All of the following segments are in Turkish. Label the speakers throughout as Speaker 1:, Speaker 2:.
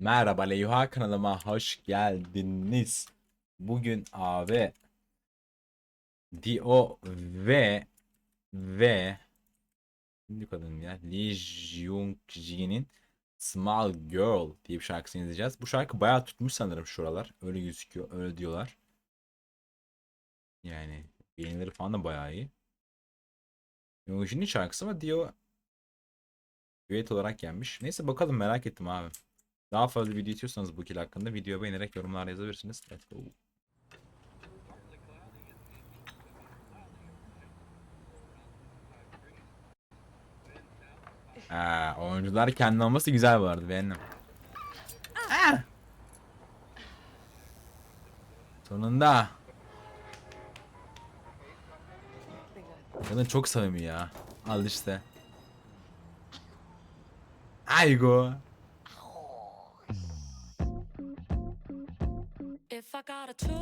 Speaker 1: Merhaba Leyha kanalıma hoş geldiniz. Bugün abi Dio ve ve ne kadın ya Lee Jung-ji'nin Small Girl diye bir şarkısını izleyeceğiz. Bu şarkı bayağı tutmuş sanırım şuralar. Öyle gözüküyor, öyle diyorlar. Yani beğenileri falan da bayağı iyi. Jung-ji'nin şarkısı ama Dio düet olarak gelmiş. Neyse bakalım merak ettim abi. Daha fazla video istiyorsanız bu ikili hakkında videoyu beğenerek yorumlara yazabilirsiniz. Let's go. Ha, oyuncular kendi olması güzel vardı beğendim. Ah! Sonunda. Kadın çok samimi ya. Al işte. Aygo.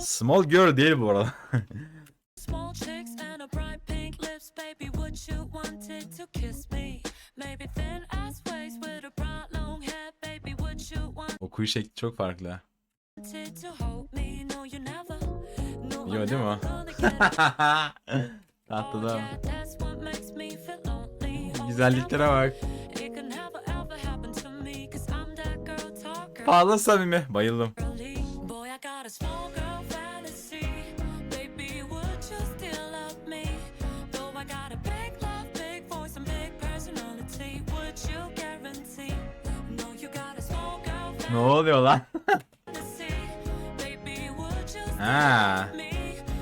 Speaker 1: Small girl değil bu arada.
Speaker 2: small chicks and a bright pink lips, baby, would you wanted to kiss me? Maybe thin ass waist with a bright long hair, baby, would you
Speaker 1: Okuyu şekli çok farklı.
Speaker 2: to hold me? No, you never. No,
Speaker 1: Yo değil mi?
Speaker 2: never gonna get
Speaker 1: Tatlı
Speaker 2: Oh,
Speaker 1: da.
Speaker 2: yeah, that's what makes me feel lonely. Oh,
Speaker 1: Güzelliklere bak.
Speaker 2: It can never ever happen to me, 'cause I'm that girl talker.
Speaker 1: Fazla samimi. Bayıldım. Ne oluyor lan? Ha.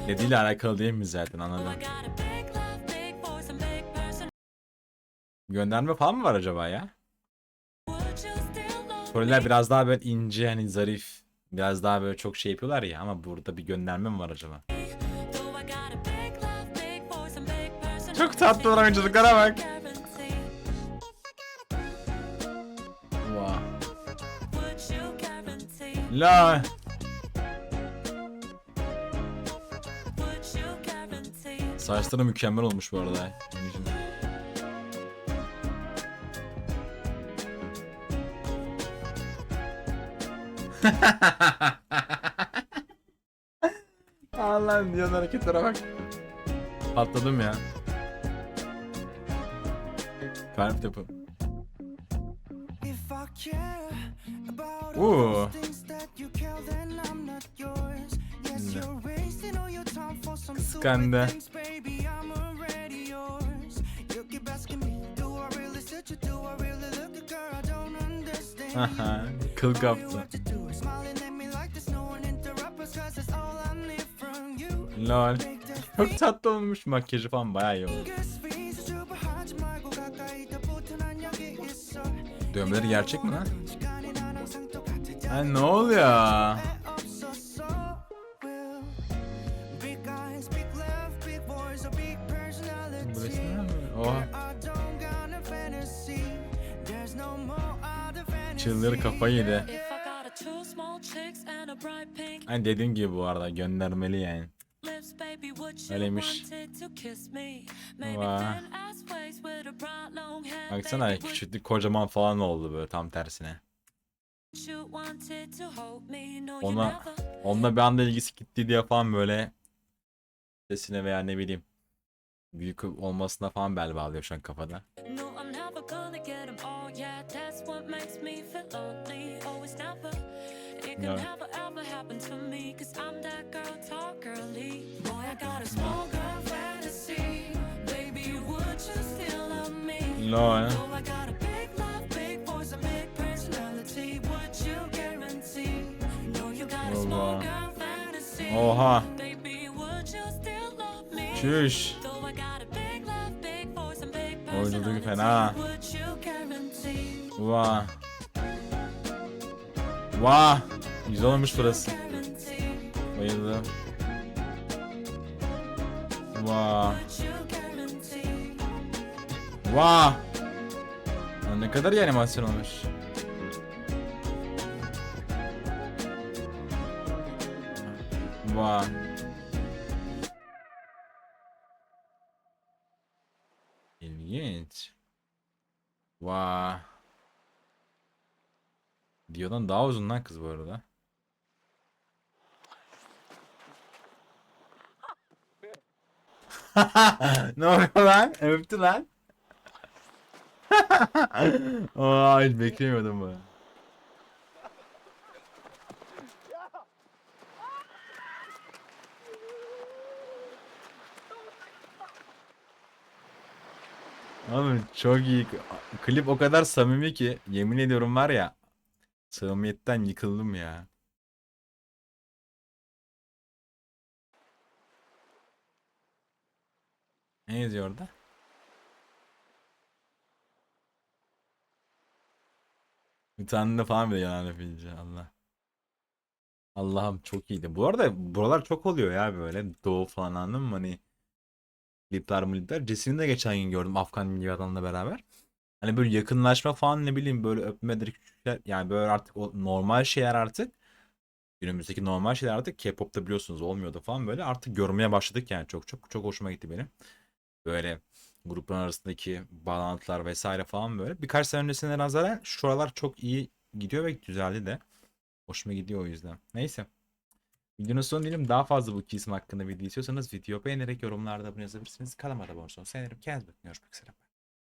Speaker 1: Dediğiyle alakalı değil mi zaten anladım. Gönderme falan mı var acaba ya? Koreliler biraz daha böyle ince hani zarif. Biraz daha böyle çok şey yapıyorlar ya ama burada bir gönderme mi var acaba? Çok tatlı oyunculuklara bak.
Speaker 2: guarantee.
Speaker 1: La. Saçları mükemmel olmuş bu arada. Allah'ım diyen hareketlere bak. Patladım ya. Kalp yapım. Ooh. Kıskandı. Haha, Kıl kaptı. Lol. Çok tatlı olmuş makyajı falan bayağı iyi oldu. Dövmeleri gerçek mi lan? Ha ne oluyor? Burası ne? Oha. Çıldır kafayı yedi. Hani dediğim gibi bu arada göndermeli yani. Öyleymiş. Vay. Baksana küçüklük kocaman falan oldu böyle tam tersine. Ona onunla bir anda ilgisi gitti diye falan böyle sesine veya ne bileyim büyük olmasına falan bel bağlıyor şu an kafada.
Speaker 2: No, big voice, and big
Speaker 1: Oyunculuğu
Speaker 2: personality,
Speaker 1: fena.
Speaker 2: would you guarantee?
Speaker 1: Vah. Vah. Güzel olmuş burası. Bayıldım. Vah. Lan ne kadar iyi animasyon olmuş. Vah. İlginç. Vah. Dio'dan daha uzun lan kız bu arada. ne oluyor lan? Öptü lan. Aa, hiç beklemiyordum bu. Abi çok iyi. Klip o kadar samimi ki yemin ediyorum var ya samimiyetten yıkıldım ya. Ne yazıyor orada? De falan bile yalan yapınca Allah. Allah'ım çok iyiydi. Bu arada buralar çok oluyor ya böyle doğu falan anladın mı? Hani klipler milipler. Jesse'nin de geçen gün gördüm Afgan bir adamla beraber. Hani böyle yakınlaşma falan ne bileyim böyle öpmedir yani böyle artık o normal şeyler artık günümüzdeki normal şeyler artık K-pop'ta biliyorsunuz olmuyordu falan böyle artık görmeye başladık yani çok çok çok hoşuma gitti benim. Böyle grupların arasındaki bağlantılar vesaire falan böyle. Birkaç sene öncesine nazaran şuralar çok iyi gidiyor ve güzeldi de. Hoşuma gidiyor o yüzden. Neyse. Videonun sonu diyelim. Daha fazla bu iki isim hakkında video istiyorsanız video beğenerek yorumlarda bunu yazabilirsiniz. Kanalıma abone olursanız sevinirim. Kendinize bakın. Görüşmek üzere.